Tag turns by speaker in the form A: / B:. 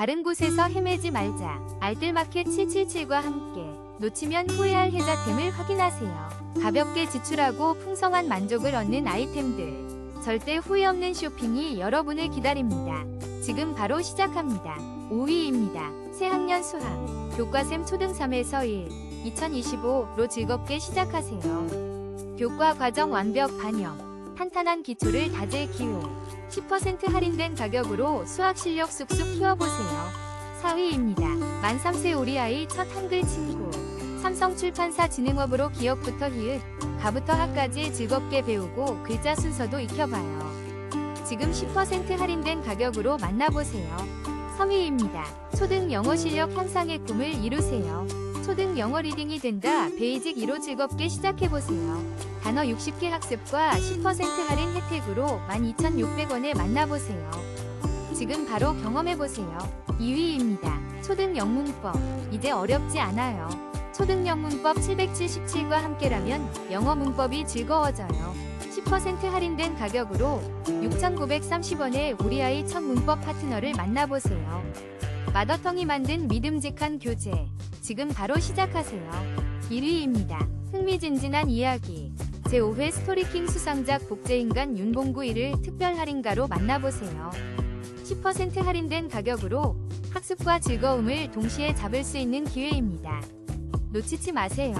A: 다른 곳에서 헤매지 말자. 알뜰마켓 777과 함께 놓치면 후회할 혜자템을 확인하세요. 가볍게 지출하고 풍성한 만족을 얻는 아이템들. 절대 후회 없는 쇼핑이 여러분을 기다립니다. 지금 바로 시작합니다. 5위입니다. 새학년 수학. 교과샘 초등 3에서 1. 2025로 즐겁게 시작하세요. 교과 과정 완벽 반영. 탄탄한 기초를 다질 기회. 10% 할인된 가격으로 수학 실력 쑥쑥 키워보세요. 4위입니다. 만 3세 우리 아이 첫 한글 친구. 삼성출판사 진흥업으로 기억부터 히읗, 가부터 학까지 즐겁게 배우고 글자 순서도 익혀봐요. 지금 10% 할인된 가격으로 만나보세요. 3위입니다. 초등 영어 실력 향상의 꿈을 이루세요. 초등 영어 리딩이 된다. 베이직 2로 즐겁게 시작해보세요. 단어 60개 학습과 10% 할인 혜택으로 12,600원에 만나보세요. 지금 바로 경험해보세요. 2위입니다. 초등 영문법. 이제 어렵지 않아요. 초등 영문법 777과 함께라면 영어 문법이 즐거워져요. 10% 할인된 가격으로 6,930원에 우리 아이 첫 문법 파트너를 만나보세요. 마더텅이 만든 믿음직한 교재. 지금 바로 시작하세요. 1위입니다. 흥미진진한 이야기. 제5회 스토리킹 수상작 복제인간 윤봉구 1을 특별 할인가로 만나보세요. 10% 할인된 가격으로 학습과 즐거움을 동시에 잡을 수 있는 기회입니다. 놓치지 마세요.